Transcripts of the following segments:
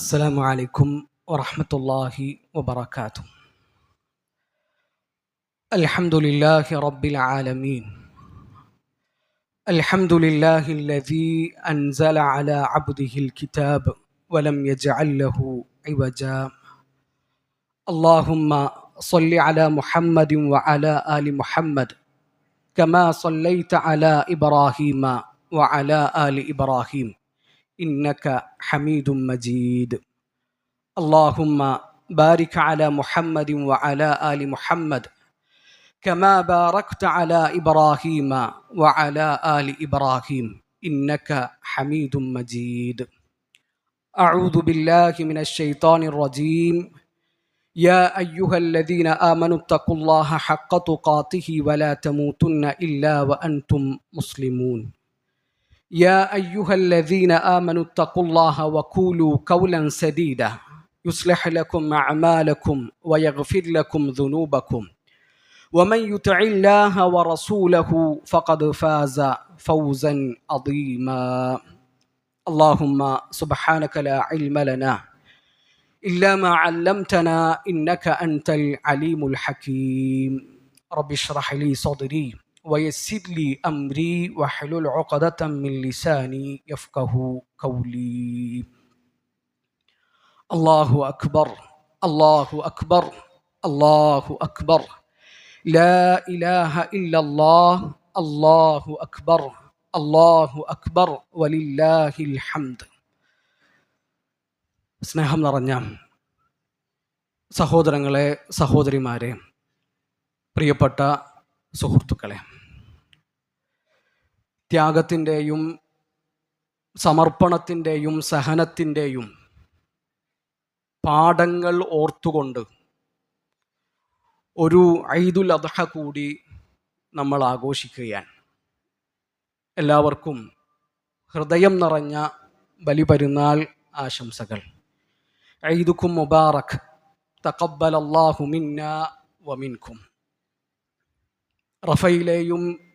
السلام عليكم ورحمة الله وبركاته. الحمد لله رب العالمين. الحمد لله الذي أنزل على عبده الكتاب ولم يجعل له عوجا. اللهم صل على محمد وعلى آل محمد كما صليت على إبراهيم وعلى آل إبراهيم. إنك حميد مجيد. اللهم بارك على محمد وعلى آل محمد كما باركت على إبراهيم وعلى آل إبراهيم. إنك حميد مجيد. أعوذ بالله من الشيطان الرجيم. يا أيها الذين آمنوا اتقوا الله حق تقاته ولا تموتن إلا وأنتم مسلمون. يا أيها الذين آمنوا اتقوا الله وقولوا قولا سديدا. يصلح لكم أعمالكم ويغفر لكم ذنوبكم. ومن يطع الله ورسوله فقد فاز فوزا عظيما. اللهم سبحانك لا علم لنا إلا ما علمتنا إنك أنت العليم الحكيم. رب اشرح لي صدري. ويسر لي أمري واحلل عقدة من لساني يفقه قولي الله أكبر الله أكبر الله أكبر لا إله إلا الله الله أكبر الله أكبر ولله الحمد സ്നേഹം നിറഞ്ഞ സഹോദരങ്ങളെ സഹോദരിമാരെ പ്രിയപ്പെട്ട സുഹൃത്തുക്കളെ ത്യാഗത്തിന്റെയും സമർപ്പണത്തിന്റെയും സഹനത്തിന്റെയും പാഠങ്ങൾ ഓർത്തുകൊണ്ട് ഒരു ഐദുൽ അദ്ഹ കൂടി നമ്മൾ ആഘോഷിക്കുകയാണ്. എല്ലാവർക്കും ഹൃദയം നിറഞ്ഞ ബലിപെരുന്നാൾ ആശംസകൾ. ഐദുക്കും മുബാറക്. തക്കബൽ അള്ളാഹുമിന്ന വമിൻകും റഫയിലെയും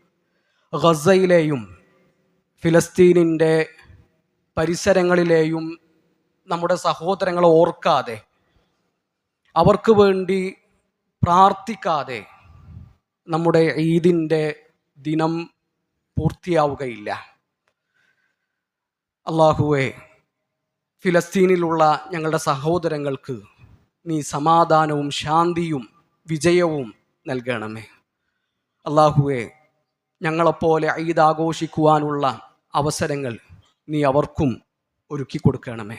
ഗസയിലെയും ഫിലസ്തീനിന്റെ പരിസരങ്ങളിലെയും നമ്മുടെ സഹോദരങ്ങളെ ഓർക്കാതെ അവർക്ക് വേണ്ടി പ്രാർത്ഥിക്കാതെ നമ്മുടെ ഈദിന്റെ ദിനം പൂർത്തിയാവുകയില്ല. അള്ളാഹുവെ ഫിലസ്തീനിലുള്ള ഞങ്ങളുടെ സഹോദരങ്ങൾക്ക് നീ സമാധാനവും ശാന്തിയും വിജയവും നൽകണമേ. അള്ളാഹുവെ ഞങ്ങളെപ്പോലെ ഈദ് അവസരങ്ങൾ നീ അവർക്കും ഒരുക്കി കൊടുക്കണമേ.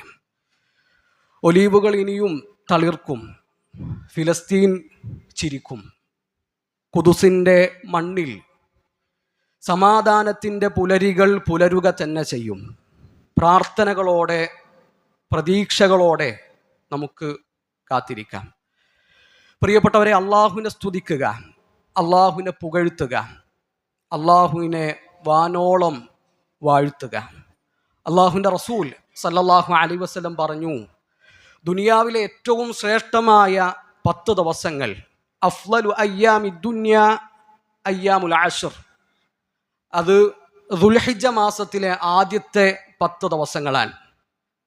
ഒലീവുകൾ ഇനിയും തളിർക്കും ഫിലസ്തീൻ ചിരിക്കും. കുതുസിന്റെ മണ്ണിൽ സമാധാനത്തിന്റെ പുലരികൾ പുലരുക തന്നെ ചെയ്യും. പ്രാർത്ഥനകളോടെ പ്രതീക്ഷകളോടെ നമുക്ക് കാത്തിരിക്കാം. പ്രിയപ്പെട്ടവരെ അള്ളാഹുവിനെ സ്തുതിക്കുക അള്ളാഹുവിനെ പുകഴ്ത്തുക അള്ളാഹുവിനെ വാനോളം വാഴ്ത്തുക. അള്ളാഹുവിന്റെ റസൂൽ സല്ലല്ലാഹു അലൈ വസ്ലം പറഞ്ഞു ദുനിയാവിലെ ഏറ്റവും ശ്രേഷ്ഠമായ പത്ത് ദിവസങ്ങൾ അഫ്ലലു അയ്യാമി ദുന്യ അയ്യാമുൽ ആഷർ അത് ദുൽഹിജ മാസത്തിലെ ആദ്യത്തെ പത്ത് ദിവസങ്ങളാണ്.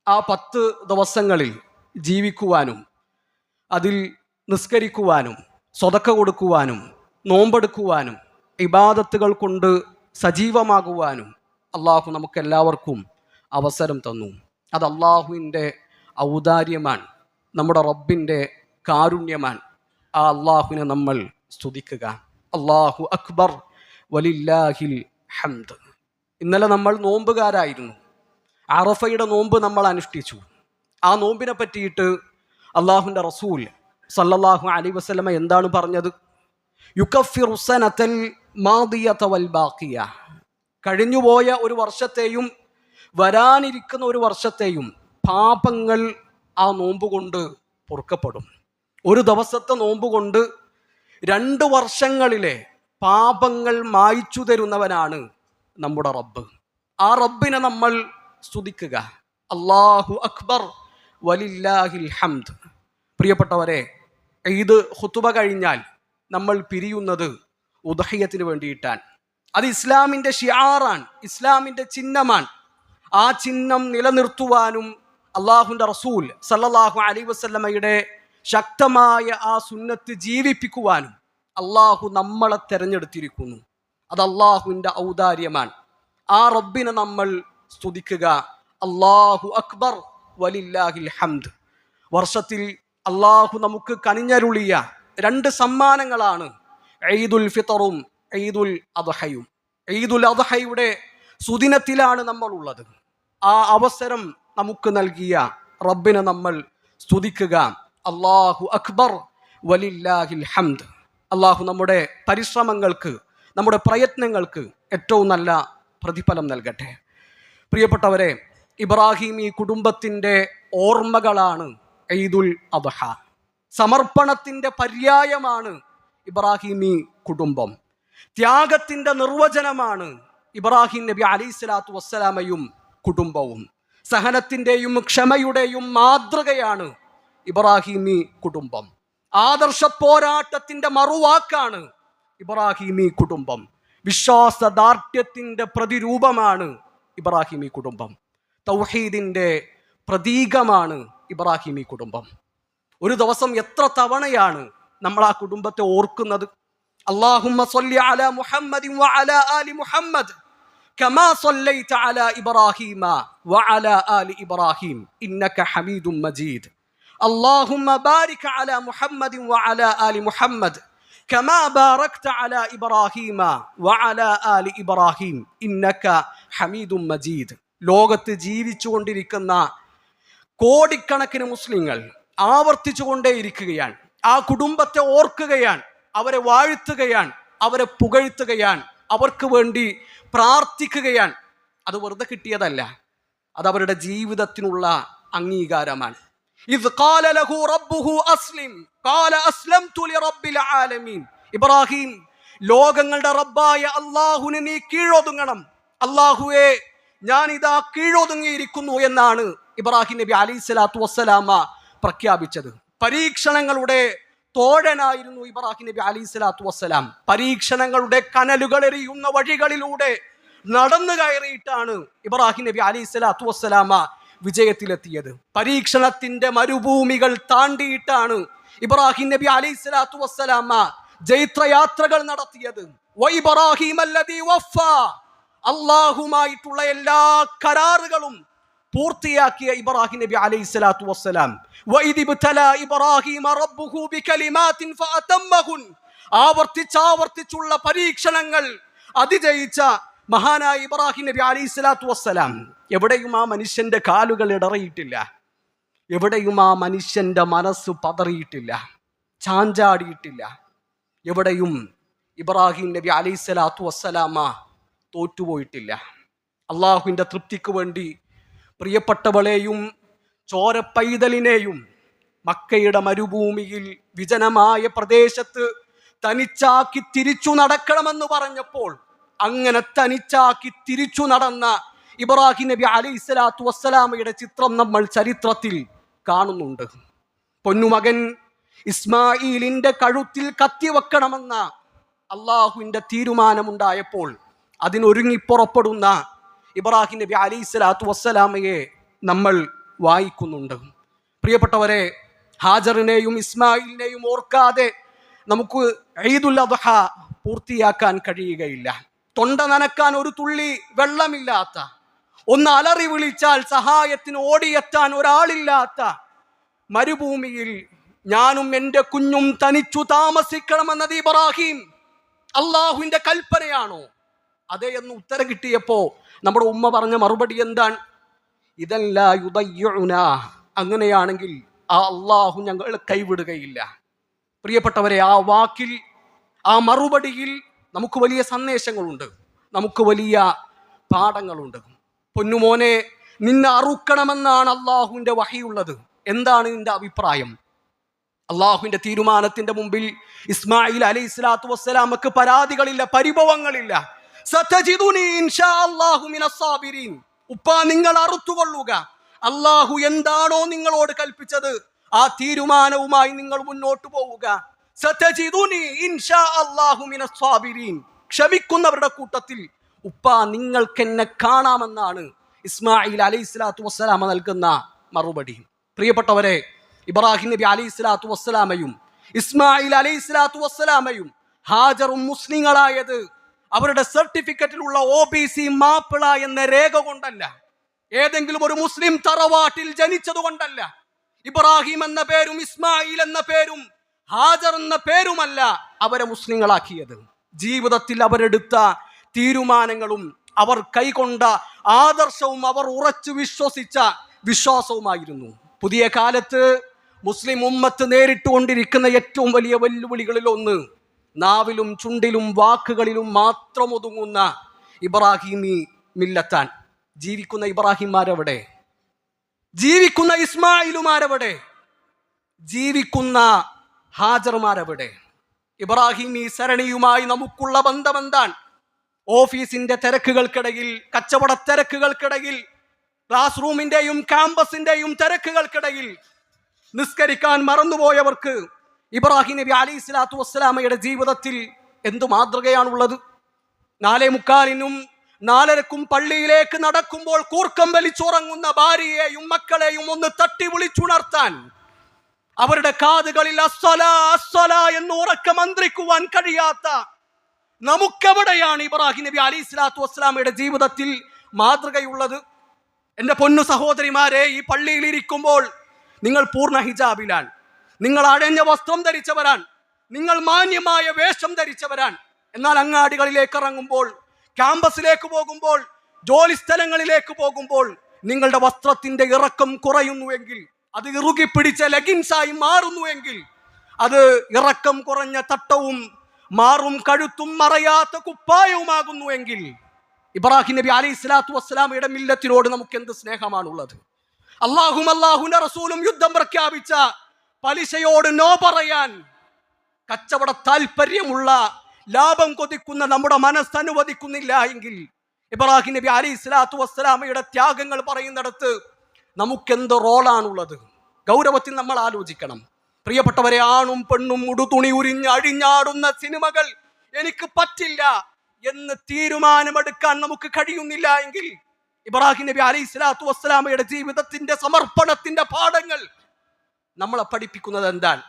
ആ പത്ത് ദിവസങ്ങളിൽ ജീവിക്കുവാനും അതിൽ നിസ്കരിക്കുവാനും സ്വതക്ക കൊടുക്കുവാനും നോമ്പെടുക്കുവാനും ഇബാദത്തുകൾ കൊണ്ട് സജീവമാകുവാനും അള്ളാഹു നമുക്കെല്ലാവർക്കും അവസരം തന്നു. അത് അള്ളാഹുവിന്റെ ഔദാര്യമാണ് നമ്മുടെ റബ്ബിന്റെ കാരുണ്യമാണ്. ആ അള്ളാഹുവിനെ നമ്മൾ സ്തുതിക്കുക. അള്ളാഹു അക്ബർ വലില്ലാഹിൽ ഹംദ്. ഇന്നലെ നമ്മൾ നോമ്പുകാരായിരുന്നു. അറഫയുടെ നോമ്പ് നമ്മൾ അനുഷ്ഠിച്ചു. ആ നോമ്പിനെ പറ്റിയിട്ട് അള്ളാഹുവിന്റെ റസൂൽ സല്ലല്ലാഹു അലൈ വസ്ലമ എന്താണ് പറഞ്ഞത്? യുക്കഫിറുസനത്തൽ മാദിയത വൽ ബാക്കിയ കഴിഞ്ഞുപോയ ഒരു വർഷത്തെയും വരാനിരിക്കുന്ന ഒരു വർഷത്തെയും പാപങ്ങൾ ആ നോമ്പ് കൊണ്ട് പൊറുക്കപ്പെടും. ഒരു ദിവസത്തെ നോമ്പ് കൊണ്ട് രണ്ട് വർഷങ്ങളിലെ പാപങ്ങൾ മായ്ച്ചു തരുന്നവനാണ് നമ്മുടെ റബ്ബ്. ആ റബ്ബിനെ നമ്മൾ സ്തുതിക്കുക. അള്ളാഹു അക്ബർ വലില്ലാഹിൽ ഹംദ്. പ്രിയപ്പെട്ടവരെ ഇത് ഹുത്തുബ കഴിഞ്ഞാൽ നമ്മൾ പിരിയുന്നത് ഉദഹയത്തിന് വേണ്ടിയിട്ടാണ് അത് ഇസ്ലാമിന്റെ ഷിയാറാണ് ഇസ്ലാമിന്റെ ചിഹ്നമാണ്. ആ ചിഹ്നം നിലനിർത്തുവാനും അള്ളാഹുന്റെ റസൂൽ സല്ലാഹു അലൈ വസല്ലമയുടെ ശക്തമായ ആ സുന്നത്ത് ജീവിപ്പിക്കുവാനും അള്ളാഹു നമ്മളെ തിരഞ്ഞെടുത്തിരിക്കുന്നു. അത് അള്ളാഹുവിന്റെ ഔദാര്യമാണ്. ആ റബ്ബിനെ നമ്മൾ സ്തുതിക്കുക. അള്ളാഹു അക്ബർ വലില്ലാഹിൽ ഹംദ്. വർഷത്തിൽ അള്ളാഹു നമുക്ക് കനിഞ്ഞരുളിയ രണ്ട് സമ്മാനങ്ങളാണ്. ഈദുൽ ഫിത്തറും ഈദുൽ അദ്ഹയും. ഈദുൽ അദ്ഹയുടെ സുദിനത്തിലാണ് നമ്മൾ ഉള്ളത് ആ അവസരം നമുക്ക് നൽകിയ റബ്ബിനെ നമ്മൾ സ്തുതിക്കുക. അള്ളാഹു അക്ബർ വലില്ലാഹിൽ ഹംദ്. അള്ളാഹു നമ്മുടെ പരിശ്രമങ്ങൾക്ക് നമ്മുടെ പ്രയത്നങ്ങൾക്ക് ഏറ്റവും നല്ല പ്രതിഫലം നൽകട്ടെ. പ്രിയപ്പെട്ടവരെ ഇബ്രാഹിം ഈ കുടുംബത്തിന്റെ ഓർമ്മകളാണ് ഈദുൽ അദ്ഹ. സമർപ്പണത്തിന്റെ പര്യായമാണ് ഇബ്രാഹിമി കുടുംബം. ത്യാഗത്തിന്റെ നിർവചനമാണ് ഇബ്രാഹിം നബി അലൈഹി സ്വലാത്തു വസ്സലാമയും കുടുംബവും. സഹനത്തിന്റെയും ക്ഷമയുടെയും മാതൃകയാണ് ഇബ്രാഹിമി കുടുംബം. ആദർശ പോരാട്ടത്തിന്റെ മറുവാക്കാണ് ഇബ്രാഹിമി കുടുംബം. വിശ്വാസദാർഢ്യത്തിന്റെ പ്രതിരൂപമാണ് ഇബ്രാഹിമി കുടുംബം. തൗഹീദിന്റെ പ്രതീകമാണ് ഇബ്രാഹിമി കുടുംബം. ഒരു ദിവസം എത്ര തവണയാണ് നമ്മൾ ആ കുടുംബത്തെ ഓർക്കുന്നത് അള്ളാഹുമ്മ സ്വല്ലി അല മുഹമ്മദ് വഅല ആലി മുഹമ്മദ് كما صليت على إبراهيم وعلى آل إبراهيم إنك حميد مجيد اللهم بارك على محمد وعلى آل محمد كما باركت على إبراهيم وعلى آل إبراهيم إنك حميد مجيد ലോകത്ത് ജീവിച്ചുകൊണ്ടിരിക്കുന്ന കോടിക്കണക്കിന് മുസ്ലിങ്ങൾ ആവർത്തിച്ചുകൊണ്ടേയിരിക്കുകയാണ് ആ കുടുംബത്തെ ഓർക്കുകയാണ് അവരെ വാഴ്ത്തുകയാണ് അവരെ പുകഴ്ത്തുകയാണ് അവർക്ക് വേണ്ടി പ്രാർത്ഥിക്കുകയാണ്. അത് വെറുതെ കിട്ടിയതല്ല. അത് അവരുടെ ജീവിതത്തിനുള്ള അംഗീകാരമാണ്. ഇബ്രാഹിം ലോകങ്ങളുടെ റബ്ബായ അള്ളാഹുവിന് നീ കീഴൊതുങ്ങണം. അള്ളാഹുവെ ഞാൻ ഇതാ കീഴൊതുങ്ങിയിരിക്കുന്നു എന്നാണ് ഇബ്രാഹിം നബി അലി സ്വലാത്തു വസ്സലാമ പ്രഖ്യാപിച്ചത്. പരീക്ഷണങ്ങളുടെ തോഴനായിരുന്നു ഇബ്രാഹിം നബി അലി സ്വലാത്തു വസ്സലാം. പരീക്ഷണങ്ങളുടെ കനലുകൾ എറിയുന്ന വഴികളിലൂടെ നടന്നു കയറിയിട്ടാണ് ഇബ്രാഹിം നബി അലി സ്വലാത്തു വസ്സലാമ വിജയത്തിലെത്തിയത്. പരീക്ഷണത്തിന്റെ മരുഭൂമികൾ താണ്ടിയിട്ടാണ് ഇബ്രാഹിം നബി അലി സ്വലാത്തു വസ്സലാമ ജൈത്രയാത്രകൾ നടത്തിയത്. അള്ളാഹുമായിട്ടുള്ള എല്ലാ കരാറുകളും പൂർത്തിയാക്കിയ ഇബ്രാഹിം നബി അലൈഹി സ്വലാത്തു വസ്സലാം ആവർത്തിച്ചാവർത്തിച്ചുള്ള പരീക്ഷണങ്ങൾ അതിജയിച്ച മഹാനായ ഇബ്രാഹിം നബി അലൈഹി സ്വലാത്തു വസ്സലാം. എവിടെയും ആ മനുഷ്യന്റെ കാലുകൾ ഇടറിയിട്ടില്ല. എവിടെയും ആ മനുഷ്യന്റെ മനസ്സ് പതറിയിട്ടില്ല. ചാഞ്ചാടിയിട്ടില്ല. എവിടെയും ഇബ്രാഹിം നബി അലൈഹി സ്വലാത്തു വസ്സലാമ തോറ്റുപോയിട്ടില്ല. അള്ളാഹുവിന്റെ തൃപ്തിക്ക് വേണ്ടി പ്രിയപ്പെട്ടവളെയും ചോരപ്പൈതലിനെയും മക്കയുടെ മരുഭൂമിയിൽ വിജനമായ പ്രദേശത്ത് തനിച്ചാക്കി തിരിച്ചു നടക്കണമെന്ന് പറഞ്ഞപ്പോൾ അങ്ങനെ തനിച്ചാക്കി തിരിച്ചു നടന്ന ഇബ്രാഹിം നബി അലൈഹി സ്വലാത്തു വസ്സലാമയുടെ ചിത്രം നമ്മൾ ചരിത്രത്തിൽ കാണുന്നുണ്ട്. പൊന്നുമകൻ ഇസ്മായിലിന്റെ കഴുത്തിൽ കത്തിവെക്കണമെന്ന അള്ളാഹുവിന്റെ തീരുമാനമുണ്ടായപ്പോൾ അതിനൊരുങ്ങി പുറപ്പെടുന്ന ഇബ്രാഹിം നബി അലി സ്വലാത്തു വസ്സലാമയെ നമ്മൾ വായിക്കുന്നുണ്ട്. പ്രിയപ്പെട്ടവരെ ഹാജറിനെയും ഇസ്മായിലിനെയും ഓർക്കാതെ നമുക്ക് ഈദുൽ അദ്ഹ പൂർത്തിയാക്കാൻ കഴിയുകയില്ല. തൊണ്ട നനക്കാൻ ഒരു തുള്ളി വെള്ളമില്ലാത്ത ഒന്ന് അലറി വിളിച്ചാൽ സഹായത്തിന് ഓടിയെത്താൻ ഒരാളില്ലാത്ത മരുഭൂമിയിൽ ഞാനും എന്റെ കുഞ്ഞും തനിച്ചു താമസിക്കണമെന്നത് ഇബ്രാഹിം അള്ളാഹുവിന്റെ കൽപ്പനയാണോ? അതെ എന്ന് ഉത്തരം കിട്ടിയപ്പോ നമ്മുടെ ഉമ്മ പറഞ്ഞ മറുപടി എന്താണ്? ഇതല്ല യുദയ്യുന. അങ്ങനെയാണെങ്കിൽ ആ അള്ളാഹു ഞങ്ങൾ കൈവിടുകയില്ല. പ്രിയപ്പെട്ടവരെ ആ വാക്കിൽ ആ മറുപടിയിൽ നമുക്ക് വലിയ സന്ദേശങ്ങളുണ്ട്. നമുക്ക് വലിയ പാഠങ്ങളുണ്ട്. പൊന്നുമോനെ നിന്നെ അറുക്കണമെന്നാണ് അള്ളാഹുവിന്റെ വഹിയുള്ളത്. എന്താണ് നിന്റെ അഭിപ്രായം? അള്ളാഹുവിന്റെ തീരുമാനത്തിന്റെ മുമ്പിൽ ഇസ്മായിൽ അലൈഹി സ്വലാത്തു വസ്സലാമക്ക് പരാതികളില്ല പരിഭവങ്ങളില്ല. ഉപ്പ നിങ്ങൾ അറുത്തുകൊള്ളുക. അള്ളാഹു എന്താണോ നിങ്ങളോട് കൽപ്പിച്ചത് ആ തീരുമാനവുമായി നിങ്ങൾ മുന്നോട്ട് പോവുക. ക്ഷമിക്കുന്നവരുടെ കൂട്ടത്തിൽ ഉപ്പ നിങ്ങൾക്ക് എന്നെ കാണാമെന്നാണ് ഇസ്മായിൽ അലൈഹി സ്വലാത്തു വസ്സലാമ നൽകുന്ന മറുപടി. പ്രിയപ്പെട്ടവരെ ഇബ്രാഹിം നബി അലൈഹി സ്വലാത്തു വസ്സലാമയും ഇസ്മായിൽ അലൈഹി സ്വലാത്തു വസ്സലാമയും ഹാജറും മുസ്ലിങ്ങളായത് അവരുടെ സർട്ടിഫിക്കറ്റിലുള്ള ഒ ബി സി മാപ്പിള എന്ന രേഖ കൊണ്ടല്ല. ഏതെങ്കിലും ഒരു മുസ്ലിം തറവാട്ടിൽ ജനിച്ചത് കൊണ്ടല്ല. ഇബ്രാഹിം എന്ന പേരും ഇസ്മായിൽ എന്ന പേരും ഹാജർ എന്ന പേരുമല്ല അവരെ മുസ്ലിങ്ങളാക്കിയത്. ജീവിതത്തിൽ അവരെടുത്ത തീരുമാനങ്ങളും അവർ കൈകൊണ്ട ആദർശവും അവർ ഉറച്ചു വിശ്വസിച്ച വിശ്വാസവുമായിരുന്നു. പുതിയ കാലത്ത് മുസ്ലിം ഉമ്മത്ത് നേരിട്ടുകൊണ്ടിരിക്കുന്ന ഏറ്റവും വലിയ വെല്ലുവിളികളിൽ ഒന്ന് നാവിലും ചുണ്ടിലും വാക്കുകളിലും മാത്രം ഒതുങ്ങുന്ന ഇബ്രാഹിമി മില്ലത്താൻ. ജീവിക്കുന്ന ഇബ്രാഹിംമാരവിടെ? ജീവിക്കുന്ന ഇസ്മായിലുമാരവിടെ? ജീവിക്കുന്ന ഹാജർമാരവിടെ? ഇബ്രാഹിമി സരണിയുമായി നമുക്കുള്ള ബന്ധമെന്താൻ ഓഫീസിന്റെ തിരക്കുകൾക്കിടയിൽ കച്ചവട തിരക്കുകൾക്കിടയിൽ ക്ലാസ് റൂമിന്റെയും ക്യാമ്പസിന്റെയും തിരക്കുകൾക്കിടയിൽ നിസ്കരിക്കാൻ മറന്നുപോയവർക്ക് ഇബ്രാഹിം നബി അലി ഇസ്ലാത്തു വസ്സലാമയുടെ ജീവിതത്തിൽ എന്തു മാതൃകയാണുള്ളത്? നാലേ മുക്കാലിനും നാലരക്കും പള്ളിയിലേക്ക് നടക്കുമ്പോൾ കൂർക്കം വലിച്ചുറങ്ങുന്ന ഭാര്യയെയും മക്കളെയും ഒന്ന് തട്ടി വിളിച്ചുണർത്താൻ അവരുടെ കാതുകളിൽ അസ്വല അസ്വല എന്ന് ഉറക്കെ മന്ത്രിക്കുവാൻ കഴിയാത്ത നമുക്കെവിടെയാണ് ഇബ്രാഹിം നബി അലി സ്വലാത്തു വസ്സലാമയുടെ ജീവിതത്തിൽ മാതൃകയുള്ളത്? എന്റെ പൊന്നു സഹോദരിമാരെ ഈ പള്ളിയിൽ ഇരിക്കുമ്പോൾ നിങ്ങൾ പൂർണ ഹിജാബിലാണ്. നിങ്ങൾ അഴഞ്ഞ വസ്ത്രം ധരിച്ചവരാൻ നിങ്ങൾ മാന്യമായ വേഷം ധരിച്ചവരാൻ എന്നാൽ അങ്ങാടികളിലേക്ക് ഇറങ്ങുമ്പോൾ ക്യാമ്പസിലേക്ക് പോകുമ്പോൾ ജോലി സ്ഥലങ്ങളിലേക്ക് പോകുമ്പോൾ നിങ്ങളുടെ വസ്ത്രത്തിന്റെ ഇറക്കം കുറയുന്നുവെങ്കിൽ അത് ഇറുകി പിടിച്ച ലെഗിൻസായി മാറുന്നുവെങ്കിൽ അത് ഇറക്കം കുറഞ്ഞ തട്ടവും മാറും കഴുത്തും മറയാത്ത കുപ്പായവുമാകുന്നുവെങ്കിൽ ഇബ്രാഹിം നബി അലി ഇസ്ലാത്തു വസ്സലാമയുടെ മില്ലത്തിനോട് നമുക്ക് എന്ത് സ്നേഹമാണുള്ളത്? അള്ളാഹും അള്ളാഹുന്റെ റസൂലും യുദ്ധം പ്രഖ്യാപിച്ച പലിശയോട് നോ പറയാൻ കച്ചവട താല്പര്യമുള്ള ലാഭം കൊതിക്കുന്ന നമ്മുടെ മനസ്സ് അനുവദിക്കുന്നില്ല എങ്കിൽ ഇബ്രാഹിം നബി അലി ഇസ്ലാത്തു വസ്സലാമയുടെ ത്യാഗങ്ങൾ പറയുന്നിടത്ത് നമുക്കെന്ത് റോളാണുള്ളത്? ഗൗരവത്തിൽ നമ്മൾ ആലോചിക്കണം. പ്രിയപ്പെട്ടവരെ ആണും പെണ്ണും ഉടുതുണി ഉരിഞ്ഞ് അഴിഞ്ഞാടുന്ന സിനിമകൾ എനിക്ക് പറ്റില്ല എന്ന് തീരുമാനമെടുക്കാൻ നമുക്ക് കഴിയുന്നില്ല എങ്കിൽ ഇബ്രാഹിം നബി അലി ഇസ്ലാത്തു വസ്സലാമയുടെ ജീവിതത്തിന്റെ സമർപ്പണത്തിന്റെ പാഠങ്ങൾ നമ്മളെ പഠിപ്പിക്കുന്നത് എന്താണ്?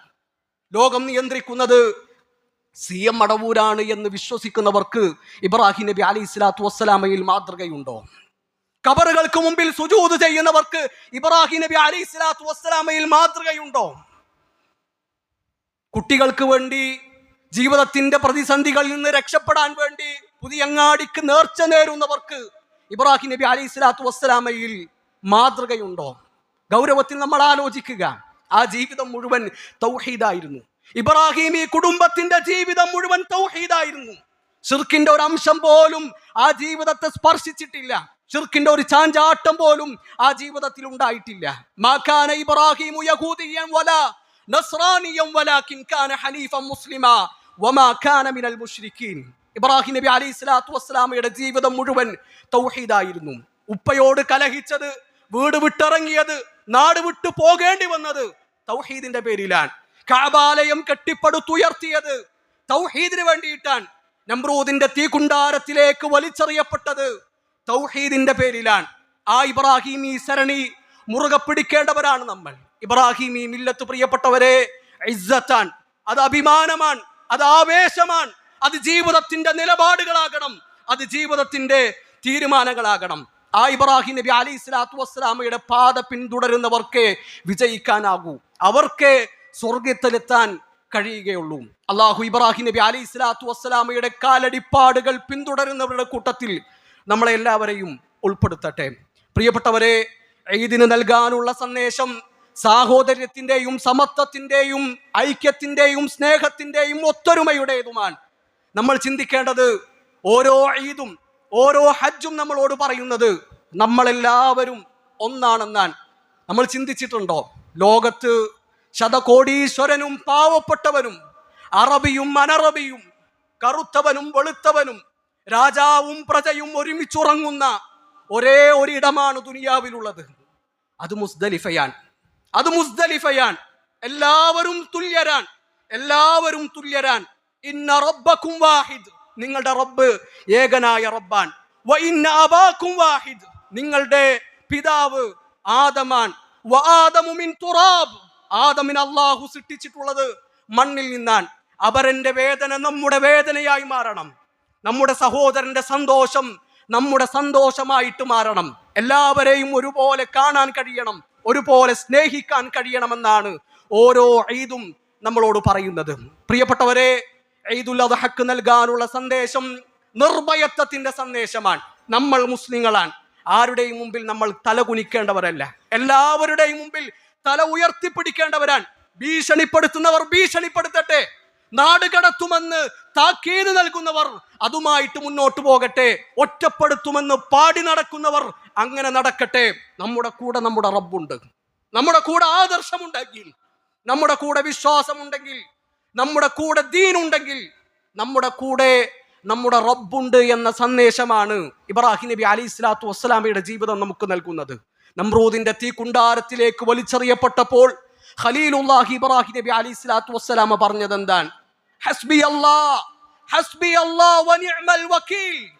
ലോകം നിയന്ത്രിക്കുന്നത് സി എം മടവൂരാണ് എന്ന് വിശ്വസിക്കുന്നവർക്ക് ഇബ്രാഹിം നബി അലി ഇസ്ലാത്തു വസ്സലാമയിൽ മാതൃകയുണ്ടോ? കബറുകൾക്ക് മുമ്പിൽ സുജൂത് ചെയ്യുന്നവർക്ക് ഇബ്രാഹിം നബി അലി ഇസ്ലാത്തു വസ്സലാമയിൽ മാതൃകയുണ്ടോ? കുട്ടികൾക്ക് വേണ്ടി ജീവിതത്തിന്റെ പ്രതിസന്ധികളിൽ നിന്ന് രക്ഷപ്പെടാൻ വേണ്ടി പുതിയങ്ങാടിക്ക് നേർച്ച നേരുന്നവർക്ക് ഇബ്രാഹിം നബി അലി ഇസ്ലാത്തു വസ്സലാമയിൽ മാതൃകയുണ്ടോ? ഗൗരവത്തിൽ നമ്മൾ ആലോചിക്കുക. ആ ജീവിതം മുഴുവൻ തൗഹീദായിരുന്നു. ഇബ്രാഹിം ഈ കുടുംബത്തിന്റെ ജീവിതം മുഴുവൻ തൗഹീദായിരുന്നു. ഷിർക്കിന്റെ ഒരു അംശം പോലും ആ ജീവിതത്തെ സ്പർശിച്ചിട്ടില്ല. ഷിർക്കിന്റെ ഒരു ചാഞ്ചാട്ടം പോലും ആ ജീവിതത്തിൽ ഉണ്ടായിട്ടില്ല. മാക്കാന ഇബ്രാഹിം യഹൂദിയൻ വല നസ്രാനിയം വലാകിൻ കാന ഹനീഫ മുസ്ലിമ വമാ കാന മിനൽ മുശ്രിക്കീൻ ഇബ്രാഹിം നബി അലൈഹി സ്വലാത്തു വസ്സലാമയുടെ ജീവിതം മുഴുവൻ തൗഹീദായിരുന്നു. ഉപ്പയോട് കലഹിച്ചത് വീട് വിട്ടിറങ്ങിയത് നാട് വിട്ടു പോകേണ്ടി വന്നത് തൗഹീദിന്റെ പേരിലാണ്. കാബാലയം കെട്ടിപ്പടുത്തുയർത്തിയത് തൗഹീദിന് വേണ്ടിയിട്ടാണ് നമ്രൂദിന്റെ തീകുണ്ടാരത്തിലേക്ക് വലിച്ചെറിയപ്പെട്ടത്. തൗഹീദിന്റെ പേരിലാണ്. ആ ഇബ്രാഹിം ഈ സരണി മുറുകെ പിടിക്കേണ്ടവരാണ് നമ്മൾ. ഇബ്രാഹിം ഈ മില്ലത്ത് പ്രിയപ്പെട്ടവരെ ഇസ്സത്താൻ അത് അഭിമാനമാണ്. അത് ആവേശമാണ്. അത് ജീവിതത്തിന്റെ നിലപാടുകളാകണം. അത് ജീവിതത്തിന്റെ തീരുമാനങ്ങളാകണം. ആ ഇബ്രാഹിം നബി അലി ഇസ്ലാത്തു വസ്സലാമയുടെ പാത പിന്തുടരുന്നവർക്ക് വിജയിക്കാനാകൂ. അവർക്ക് സ്വർഗത്തിലെത്താൻ കഴിയുകയുള്ളൂ. അള്ളാഹു ഇബ്രാഹിം നബി അലി ഇസ്ലാത്തു വസ്സലാമയുടെ കാലടിപ്പാടുകൾ പിന്തുടരുന്നവരുടെ കൂട്ടത്തിൽ നമ്മളെ എല്ലാവരെയും ഉൾപ്പെടുത്തട്ടെ. പ്രിയപ്പെട്ടവരെ ഈദിന് നൽകാനുള്ള സന്ദേശം സാഹോദര്യത്തിന്റെയും സമത്വത്തിന്റെയും ഐക്യത്തിന്റെയും സ്നേഹത്തിന്റെയും ഒത്തൊരുമയുടേതുമാണ്. നമ്മൾ ചിന്തിക്കേണ്ടത് ഓരോ ഈദും ഓരോ ഹജ്ജും നമ്മളോട് പറയുന്നത് നമ്മളെല്ലാവരും ഒന്നാണെന്നാൻ നമ്മൾ ചിന്തിച്ചിട്ടുണ്ടോ? ലോകത്ത് ശതകോടീശ്വരനും പാവപ്പെട്ടവനും അറബിയും അനറബിയും കറുത്തവനും വെളുത്തവനും രാജാവും പ്രജയും ഒരുമിച്ചുറങ്ങുന്ന ഒരേ ഒരിടമാണ് ദുനിയാവിലുള്ളത്. അത് മുസ്ദലിഫയാൻ അത് മുസ്ദലിഫയാൻ എല്ലാവരും തുല്യരാൻ എല്ലാവരും തുല്യരാൻ ഇന്ന റബ്ബക്കും വാഹിദ്. നിങ്ങളുടെ റബ്ബ് ഏകനായ റബ്ബാൻ. വാഹിദ്. നിങ്ങളുടെ പിതാവ് ആദമാൻ. വആദമു മിൻ തുറാബ്. ആദമിൻ അള്ളാഹു സൃഷ്ടിച്ചിട്ടുള്ളത് മണ്ണിൽ നിന്നാൻ അവരന്റെ വേദന നമ്മുടെ വേദനയായി മാറണം. നമ്മുടെ സഹോദരന്റെ സന്തോഷം നമ്മുടെ സന്തോഷമായിട്ട് മാറണം. എല്ലാവരെയും ഒരുപോലെ കാണാൻ കഴിയണം. ഒരുപോലെ സ്നേഹിക്കാൻ കഴിയണമെന്നാണ് ഓരോ ഈദും നമ്മളോട് പറയുന്നത്. പ്രിയപ്പെട്ടവരെ ഈദുൽ അദ്ഹക്ക് നൽകാനുള്ള സന്ദേശം നിർഭയത്വത്തിന്റെ സന്ദേശമാണ്. നമ്മൾ മുസ്ലിങ്ങളാണ്. ആരുടെയും മുമ്പിൽ നമ്മൾ തല കുനിക്കേണ്ടവരല്ല. എല്ലാവരുടെയും മുമ്പിൽ തല ഉയർത്തിപ്പിടിക്കേണ്ടവരാണ്. ഭീഷണിപ്പെടുത്തുന്നവർ ഭീഷണിപ്പെടുത്തട്ടെ. നാട് കടത്തുമെന്ന് താക്കീത് നൽകുന്നവർ അതുമായിട്ട് മുന്നോട്ട് പോകട്ടെ. ഒറ്റപ്പെടുത്തുമെന്ന് പാടി നടക്കുന്നവർ അങ്ങനെ നടക്കട്ടെ. നമ്മുടെ കൂടെ നമ്മുടെ റബ്ബുണ്ട്. നമ്മുടെ കൂടെ ആദർശമുണ്ടെങ്കിൽ നമ്മുടെ കൂടെ വിശ്വാസമുണ്ടെങ്കിൽ നമ്മുടെ കൂടെ ദീനുണ്ടെങ്കിൽ നമ്മുടെ കൂടെ നമ്മുടെ റബ്ബുണ്ട് എന്ന സന്ദേശമാണ് ഇബ്രാഹിം നബി അലി ഇസ്ലാത്തു വസ്സലാമയുടെ ജീവിതം നമുക്ക് നൽകുന്നത്. നമ്രൂദിന്റെ തീക്കുണ്ടാരത്തിലേക്ക് വലിച്ചെറിയപ്പെട്ടപ്പോൾ ഖലീലുല്ലാഹി ഇബ്രാഹിം നബി അലി ഇസ്ലാത്തു വസ്സലാമ പറഞ്ഞത് എന്താണ് വക്കീൽ.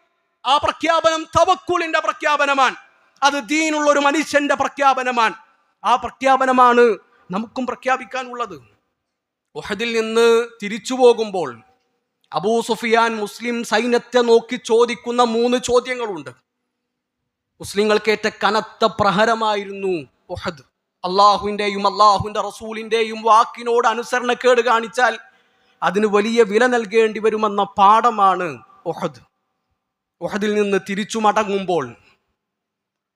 ആ പ്രഖ്യാപനം തവക്കുളിന്റെ പ്രഖ്യാപനമാണ്. അത് ദീനുള്ള ഒരു മനുഷ്യന്റെ പ്രഖ്യാപനമാണ്. ആ പ്രഖ്യാപനമാണ് നമുക്കും പ്രഖ്യാപിക്കാനുള്ളത്. ഉഹദിൽ നിന്ന് തിരിച്ചു പോകുമ്പോൾ അബൂ സുഫിയാൻ മുസ്ലിം സൈന്യത്തെ നോക്കി ചോദിക്കുന്ന മൂന്ന് ചോദ്യങ്ങളുണ്ട്. മുസ്ലിങ്ങൾക്കേറ്റ കനത്ത പ്രഹരമായിരുന്നു ഉഹദ്. അള്ളാഹുവിന്റെയും അള്ളാഹുവിന്റെ റസൂലിന്റെയും വാക്കിനോട് അനുസരണക്കേട് കാണിച്ചാൽ അതിന് വലിയ വില നൽകേണ്ടി വരുമെന്ന പാഠമാണ് ഒഹദ് ഒഹദിൽ നിന്ന് തിരിച്ചു മടങ്ങുമ്പോൾ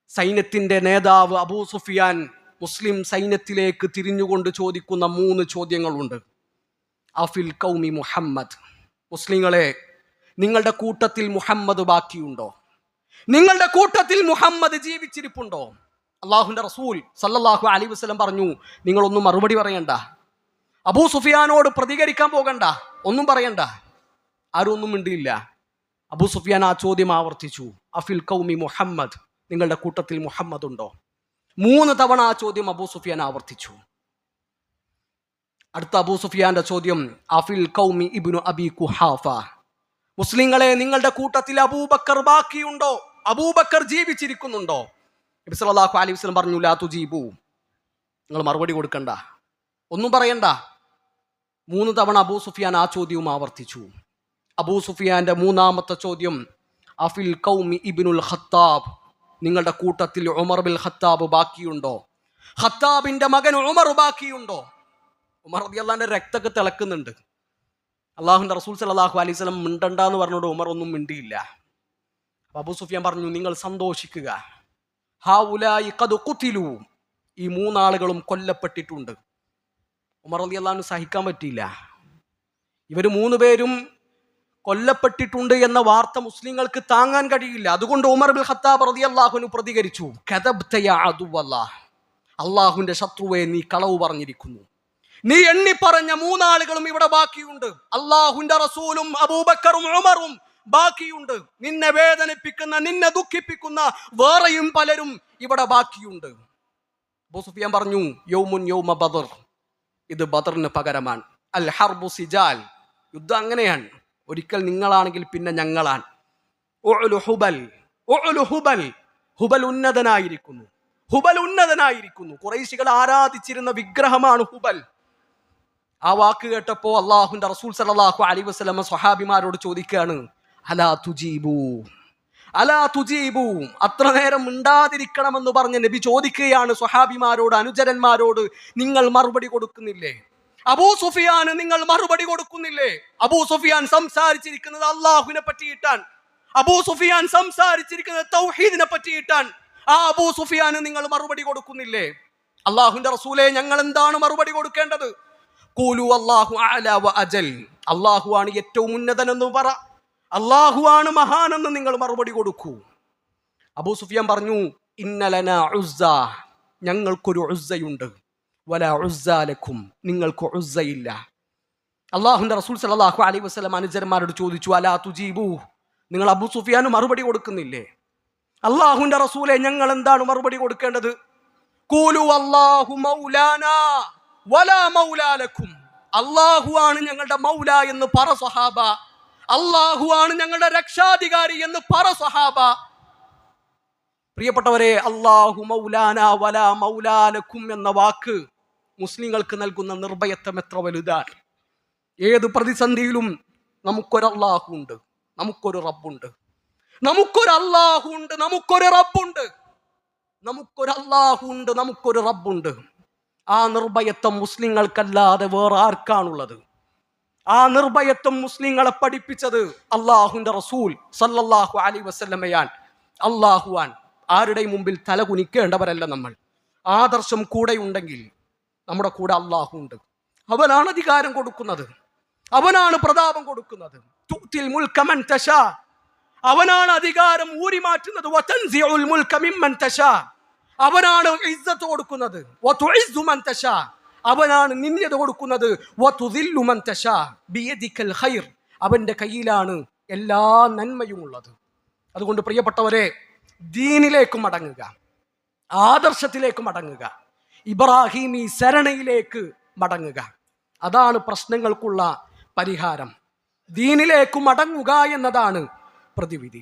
സൈന്യത്തിന്റെ നേതാവ് അബൂ സുഫിയാൻ മുസ്ലിം സൈന്യത്തിലേക്ക് തിരിഞ്ഞുകൊണ്ട് ചോദിക്കുന്ന മൂന്ന് ചോദ്യങ്ങളുണ്ട്. അഫിൽ കൗമി മുഹമ്മദ് മുസ്ലിങ്ങളെ നിങ്ങളുടെ കൂട്ടത്തിൽ മുഹമ്മദ് ബാക്കിയുണ്ടോ? നിങ്ങളുടെ കൂട്ടത്തിൽ മുഹമ്മദ് ജീവിച്ചിരിപ്പുണ്ടോ? അള്ളാഹുന്റെ റസൂൽ സല്ലല്ലാഹു അലി വസ്ലം പറഞ്ഞു നിങ്ങളൊന്നും മറുപടി പറയണ്ട. അബൂ സുഫിയാനോട് പ്രതികരിക്കാൻ പോകണ്ട. ഒന്നും പറയണ്ട. ആരും ഒന്നും മിണ്ടിയില്ല. അബൂ സുഫിയാൻ ആ ചോദ്യം ആവർത്തിച്ചു. അഫിൽ കൗമി മുഹമ്മദ് നിങ്ങളുടെ കൂട്ടത്തിൽ മുഹമ്മദ് ഉണ്ടോ? മൂന്ന് തവണ ആ ചോദ്യം അബൂ സുഫിയാൻ ആവർത്തിച്ചു. അടുത്ത അബൂ സുഫിയാന്റെ ചോദ്യം അഫിൽ കൗമി ഇബ്നു അബി കുഹാഫ മുസ്ലിങ്ങളെ നിങ്ങളുടെ കൂട്ടത്തിൽ അബൂബക്കർ ബാക്കിയുണ്ടോ? അബൂബക്കർ ജീവിച്ചിരിക്കുന്നുണ്ടോ? നബി സല്ലല്ലാഹു അലൈഹി വസല്ലം പറഞ്ഞു ലാത്തു ജീബു നിങ്ങൾ മറുപടി കൊടുക്കണ്ട ഒന്നും പറയണ്ട. മൂന്ന് തവണ അബൂ സുഫിയാൻ ആ ചോദ്യവും ആവർത്തിച്ചു. അബൂ സുഫിയാന്റെ മൂന്നാമത്തെ ചോദ്യം അഫിൽ കൗമി ഇബിനുൽ ഖത്താബ് നിങ്ങളുടെ കൂട്ടത്തിൽ ഉമർ ബിൽ ഖത്താബ് ബാക്കിയുണ്ടോ? ഖത്താബിന്റെ മകൻ ഉമർ ബാക്കിയുണ്ടോ? ഉമർ റബി അള്ളാന്റെ രക്തമൊക്കെ തിളക്കുന്നുണ്ട്. അള്ളാഹുന്റെ റസൂൽ സലാഹു അലൈഹി സ്വലം മിണ്ടണ്ട എന്ന് ഉമർ ഒന്നും മിണ്ടിയില്ല. അബു സുഫിയാൻ പറഞ്ഞു നിങ്ങൾ സന്തോഷിക്കുക. ഹാ ഉലായി കതു ഈ മൂന്നാളുകളും കൊല്ലപ്പെട്ടിട്ടുണ്ട്. ഉമർ റബി അള്ളാഹു സഹിക്കാൻ പറ്റിയില്ല. ഇവർ മൂന്ന് പേരും കൊല്ലപ്പെട്ടിട്ടുണ്ട് എന്ന വാർത്ത മുസ്ലിങ്ങൾക്ക് താങ്ങാൻ കഴിയില്ല. അതുകൊണ്ട് ഉമർ ബിൽ ഖത്താബ് റതി അള്ളാഹുനു പ്രതികരിച്ചു. അള്ളാഹുവിന്റെ ശത്രുവെ നീ കളവ് പറഞ്ഞിരിക്കുന്നു. നീ എണ്ണി പറഞ്ഞ മൂന്നാളുകളും ഇവിടെ ബാക്കിയുണ്ട്. അള്ളാഹുന്റെ റസൂലും അബൂബക്കറും ഉമറും ബാക്കിയുണ്ട്. നിന്നെ വേദനിപ്പിക്കുന്ന നിന്നെ ദുഃഖിപ്പിക്കുന്ന വേറെയും പലരും ഇവിടെ ബാക്കിയുണ്ട്. ബോസുഫിയാൻ സുഫിയാൻ പറഞ്ഞു യൗമുൻ യൗമ ബദർ. ഇത് ബദറിന് പകരമാണ്. അൽ ഹർബു സിജാൽ. യുദ്ധം അങ്ങനെയാണ്. ഒരിക്കൽ നിങ്ങളാണെങ്കിൽ പിന്നെ ഞങ്ങളാണ്. ഹുബൽ ഹുബൽ ഹുബൽ ഉന്നതനായിരിക്കുന്നു. ഹുബൽ ഉന്നതനായിരിക്കുന്നു. കുറേശികൾ ആരാധിച്ചിരുന്ന വിഗ്രഹമാണ് ഹുബൽ. ആ വാക്ക് കേട്ടപ്പോൾ അള്ളാഹുന്റെ റസൂൽ സല്ലല്ലാഹു അലി വസ്ലമ സ്വഹാബിമാരോട് ചോദിക്കുകയാണ് അലാ തുജീബു? അലാ തുജീബു? അത്ര നേരം മിണ്ടാതിരിക്കണമെന്ന് പറഞ്ഞ് നബി ചോദിക്കുകയാണ് സ്വഹാബിമാരോട് അനുചരന്മാരോട് നിങ്ങൾ മറുപടി കൊടുക്കുന്നില്ലേ? അബൂ സുഫിയാന് നിങ്ങൾ മറുപടി കൊടുക്കുന്നില്ലേ? അബൂ സുഫിയാൻ സംസാരിച്ചിരിക്കുന്നത് അള്ളാഹുവിനെ പറ്റിയിട്ടാണ്. അബൂ സുഫിയാൻ സംസാരിച്ചിരിക്കുന്നത് തൗഹീദിനെ പറ്റിയിട്ടാണ്. ആ അബൂ സുഫിയാന് നിങ്ങൾ മറുപടി കൊടുക്കുന്നില്ലേ? അള്ളാഹുവിന്റെ റസൂലെ ഞങ്ങൾ എന്താണ് മറുപടി കൊടുക്കേണ്ടത്? കൂലു അള്ളാഹു അലാവ അജൽ. അള്ളാഹു ആണ് ഏറ്റവും ഉന്നതനെന്ന് പറ. അള്ളാഹു ആണ് മഹാനെന്ന് നിങ്ങൾ മറുപടി കൊടുക്കൂ. അബൂ സുഫിയാൻ പറഞ്ഞു ഇന്നലന ഉസ്സ. ഞങ്ങൾക്കൊരു ഉസ്സയുണ്ട്. വല നിങ്ങൾക്ക് ഉസ്സയില്ല. അള്ളാഹുന്റെ റസൂൽ സല്ലല്ലാഹു അലൈ വസല്ലം അനുചരന്മാരോട് ചോദിച്ചു അലാ തുജീബു? നിങ്ങൾ അബു സുഫിയാന് മറുപടി കൊടുക്കുന്നില്ലേ? അള്ളാഹുന്റെ റസൂലെ ഞങ്ങൾ എന്താണ് മറുപടി കൊടുക്കേണ്ടത്? കൂലു അല്ലാഹു മൗലാന വലാ മൗലാലക്കും അള്ളാഹു ആണ് ഞങ്ങളുടെ മൗല എന്ന് പറ സഹാബ അള്ളാഹു ആണ് ഞങ്ങളുടെ രക്ഷാധികാരി എന്ന് പറ സഹാബ പ്രിയപ്പെട്ടവരെ അള്ളാഹു മൗലാന വല മൗലാലക്കും എന്ന വാക്ക് മുസ്ലിങ്ങൾക്ക് നൽകുന്ന നിർഭയത്വം എത്ര വലുതാണ്? ഏത് പ്രതിസന്ധിയിലും നമുക്കൊരു അള്ളാഹു ഉണ്ട് നമുക്കൊരു റബ്ബുണ്ട്. നമുക്കൊരു അള്ളാഹു ഉണ്ട് നമുക്കൊരു റബ്ബുണ്ട്. നമുക്കൊരു അള്ളാഹു ഉണ്ട് നമുക്കൊരു റബ്ബുണ്ട്. ആ നിർഭയത്വം മുസ്ലിങ്ങൾക്കല്ലാതെ വേറെ ആർക്കാണുള്ളത്? ആ നിർഭയത്വം മുസ്ലിങ്ങളെ പഠിപ്പിച്ചത് അള്ളാഹുന്റെ റസൂൽ സല്ലല്ലാഹു അലി വസല്ലമയാൻ അള്ളാഹുവാൻ ആരുടെയും മുമ്പിൽ തല കുനിക്കേണ്ടവരല്ല നമ്മൾ. ആദർശം കൂടെയുണ്ടെങ്കിൽ നമ്മുടെ കൂടെ അള്ളാഹു ഉണ്ട്. അവനാണ് അധികാരം കൊടുക്കുന്നത്. അവനാണ് പ്രതാപം കൊടുക്കുന്നത്. അവനാണ് അധികാരം ഊരി മാറ്റുന്നത്. അവനാണ് ഇസ്സത്ത് കൊടുക്കുന്നത്. അവനാണ് നിന്യത കൊടുക്കുന്നത്. അവന്റെ കയ്യിലാണ് എല്ലാ നന്മയും ഉള്ളത്. അതുകൊണ്ട് പ്രിയപ്പെട്ടവരെ ദീനിലേക്ക് മടങ്ങുക. ആദർശത്തിലേക്ക് മടങ്ങുക. ഇബ്രാഹിമി ശരണയിലേക്ക് മടങ്ങുക. അതാണ് പ്രശ്നങ്ങൾക്കുള്ള പരിഹാരം. ദീനിലേക്ക് മടങ്ങുക എന്നതാണ് പ്രതിവിധി.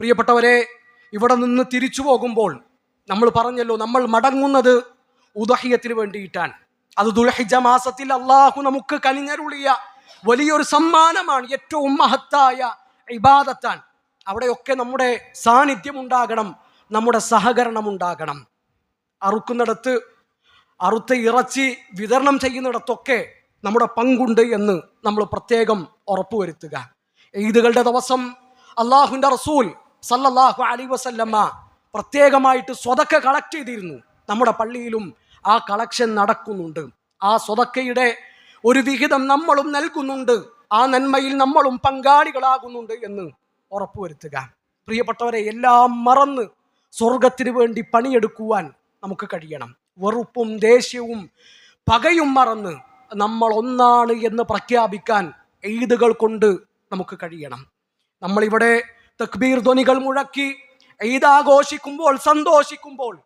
പ്രിയപ്പെട്ടവരെ ഇവിടെ നിന്ന് തിരിച്ചു പോകുമ്പോൾ നമ്മൾ പറഞ്ഞല്ലോ നമ്മൾ മടങ്ങുന്നത് ഉദഹ്യത്തിന് വേണ്ടിയിട്ടാണ്. അത് ദുൽഹിജ മാസത്തിൽ അള്ളാഹു നമുക്ക് കനിഞ്ഞരുളിയ വലിയൊരു സമ്മാനമാണ് ഏറ്റവും മഹത്തായ ഇബാദത്താൻ അവിടെയൊക്കെ നമ്മുടെ സാന്നിധ്യം ഉണ്ടാകണം നമ്മുടെ സഹകരണം ഉണ്ടാകണം. അറുക്കുന്നിടത്ത് അറുത്ത ഇറച്ചി വിതരണം ചെയ്യുന്നിടത്തൊക്കെ നമ്മുടെ പങ്കുണ്ട് എന്ന് നമ്മൾ പ്രത്യേകം ഉറപ്പുവരുത്തുക. ഈദുകളുടെ ദിവസം അള്ളാഹുവിന്റെ റസൂൽ സല്ലല്ലാഹു അലൈ വസല്ലമ്മ പ്രത്യേകമായിട്ട് സ്വതക്ക കളക്ട് ചെയ്തിരുന്നു. നമ്മുടെ പള്ളിയിലും ആ കളക്ഷൻ നടക്കുന്നുണ്ട്. ആ സ്വതക്കയുടെ ഒരു വിഹിതം നമ്മളും നൽകുന്നുണ്ട്. ആ നന്മയിൽ നമ്മളും പങ്കാളികളാകുന്നുണ്ട് എന്ന് ഉറപ്പുവരുത്തുക. പ്രിയപ്പെട്ടവരെ എല്ലാം മറന്ന് സ്വർഗത്തിന് വേണ്ടി പണിയെടുക്കുവാൻ നമുക്ക് കഴിയണം. വെറുപ്പും ദേഷ്യവും പകയും മറന്ന് നമ്മൾ ഒന്നാണ് എന്ന് പ്രഖ്യാപിക്കാൻ ഈദുകൾ കൊണ്ട് നമുക്ക് കഴിയണം. നമ്മളിവിടെ തക്ബീർ ധ്വനികൾ മുഴക്കി ഈദ് ആഘോഷിക്കുമ്പോൾ സന്തോഷിക്കുമ്പോൾ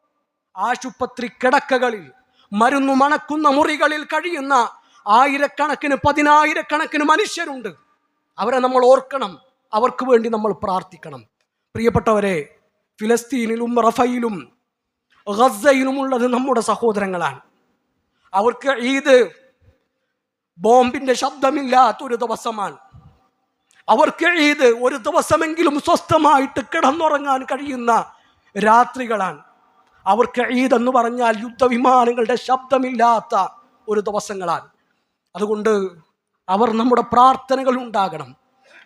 ആശുപത്രി കിടക്കകളിൽ മരുന്നു മണക്കുന്ന മുറികളിൽ കഴിയുന്ന ആയിരക്കണക്കിന് പതിനായിരക്കണക്കിന് മനുഷ്യരുണ്ട്. അവരെ നമ്മൾ ഓർക്കണം അവർക്ക് വേണ്ടി നമ്മൾ പ്രാർത്ഥിക്കണം. പ്രിയപ്പെട്ടവരെ ഫിലസ്തീനിലും റഫയിലും ഗസയിലുമുള്ളത് നമ്മുടെ സഹോദരങ്ങളാണ്. അവർക്ക് ഈദ് ബോംബിന്റെ ശബ്ദമില്ലാത്തൊരു ദിവസമാണ്. അവർക്ക് ഈദ് ഒരു ദിവസമെങ്കിലും സ്വസ്ഥമായിട്ട് കിടന്നുറങ്ങാൻ കഴിയുന്ന രാത്രികളാണ്. അവർക്ക് ഈദ് എന്ന് പറഞ്ഞാൽ യുദ്ധവിമാനങ്ങളുടെ ശബ്ദമില്ലാത്ത ഒരു ദിവസങ്ങളാണ്. അതുകൊണ്ട് അവർ നമ്മുടെ പ്രാർത്ഥനകൾ ഉണ്ടാകണം.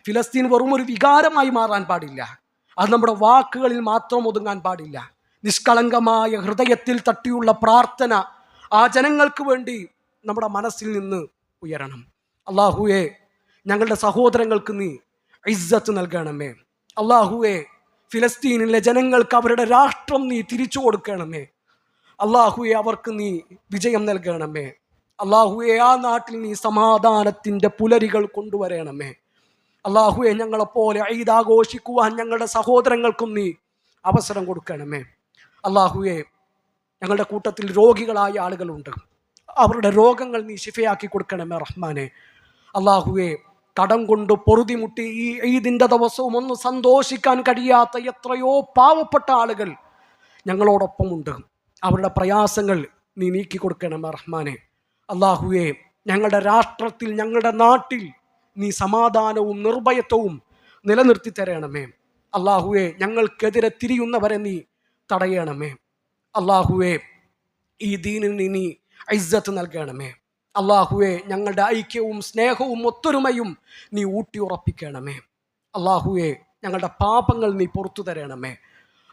ഫിലസ്തീൻ വെറും ഒരു വികാരമായി മാറാൻ പാടില്ല. അത് നമ്മുടെ വാക്കുകളിൽ മാത്രം ഒതുങ്ങാൻ പാടില്ല. നിഷ്കളങ്കമായ ഹൃദയത്തിൽ തട്ടിയുള്ള പ്രാർത്ഥന ആ ജനങ്ങൾക്ക് വേണ്ടി നമ്മുടെ മനസ്സിൽ നിന്ന് ഉയരണം. അള്ളാഹുവെ ഞങ്ങളുടെ സഹോദരങ്ങൾക്ക് നീ ഇസ്സത്ത് നൽകണമേ. അള്ളാഹുവെ ഫിലസ്തീനിലെ ജനങ്ങൾക്ക് അവരുടെ രാഷ്ട്രം നീ തിരിച്ചു കൊടുക്കണമേ. അള്ളാഹുവെ അവർക്ക് നീ വിജയം നൽകണമേ. അള്ളാഹുവെ ആ നാട്ടിൽ നീ സമാധാനത്തിന്റെ പുലരികൾ കൊണ്ടുവരണമേ. അള്ളാഹുവെ ഞങ്ങളെപ്പോലെ ഈദ് ആഘോഷിക്കുവാൻ ഞങ്ങളുടെ സഹോദരങ്ങൾക്കും നീ അവസരം കൊടുക്കണമേ. അള്ളാഹുവെ ഞങ്ങളുടെ കൂട്ടത്തിൽ രോഗികളായ ആളുകളുണ്ട്. അവരുടെ രോഗങ്ങൾ നീ ശിഫയാക്കി കൊടുക്കണമേ റഹ്മാനെ. അള്ളാഹുവെ കടം കൊണ്ട് പൊറുതിമുട്ടി ഈ ഈദിന്റെ ദിവസവും ഒന്ന് സന്തോഷിക്കാൻ കഴിയാത്ത എത്രയോ പാവപ്പെട്ട ആളുകൾ ഞങ്ങളോടൊപ്പമുണ്ട്. അവരുടെ പ്രയാസങ്ങൾ നീ നീക്കി കൊടുക്കണമേ റഹ്മാനെ. അള്ളാഹുവെ ഞങ്ങളുടെ രാഷ്ട്രത്തിൽ ഞങ്ങളുടെ നാട്ടിൽ നീ സമാധാനവും നിർഭയത്വവും നിലനിർത്തി തരണമേ. അള്ളാഹുവെ ഞങ്ങൾക്കെതിരെ തിരിയുന്നവരെ നീ തടയണമേ. അള്ളാഹുവെ ഈ ദീനിന് ഇനി ഐസത്ത് നൽകണമേ. അള്ളാഹുവെ ഞങ്ങളുടെ ഐക്യവും സ്നേഹവും ഒത്തൊരുമയും നീ ഊട്ടിയുറപ്പിക്കണമേ. അള്ളാഹുവെ ഞങ്ങളുടെ പാപങ്ങൾ നീ പുറത്തു തരണമേ.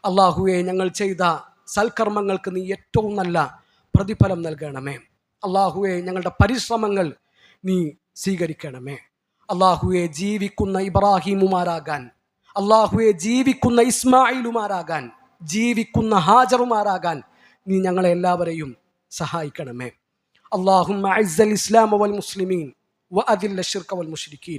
അള്ളാഹുവെ ഞങ്ങൾ ചെയ്ത സൽക്കർമ്മങ്ങൾക്ക് നീ ഏറ്റവും നല്ല പ്രതിഫലം നൽകണമേ. അള്ളാഹുവെ ഞങ്ങളുടെ പരിശ്രമങ്ങൾ നീ സ്വീകരിക്കണമേ. അള്ളാഹുവെ ജീവിക്കുന്ന ഇബ്രാഹിമുമാരാകാൻ. അള്ളാഹുവെ ജീവിക്കുന്ന ഇസ്മായിലുമാരാകാൻ. ജീവിക്കുന്ന ഹാജറുമാരാകാൻ നീ ഞങ്ങളെ എല്ലാവരെയും സഹായിക്കണമേ. അള്ളാഹു ഇസ്ലാം വൽ മുസ്ലിമീൻ വ അതിൽ ഷിർക്ക് അവൽ മുഷ്രിഖീൻ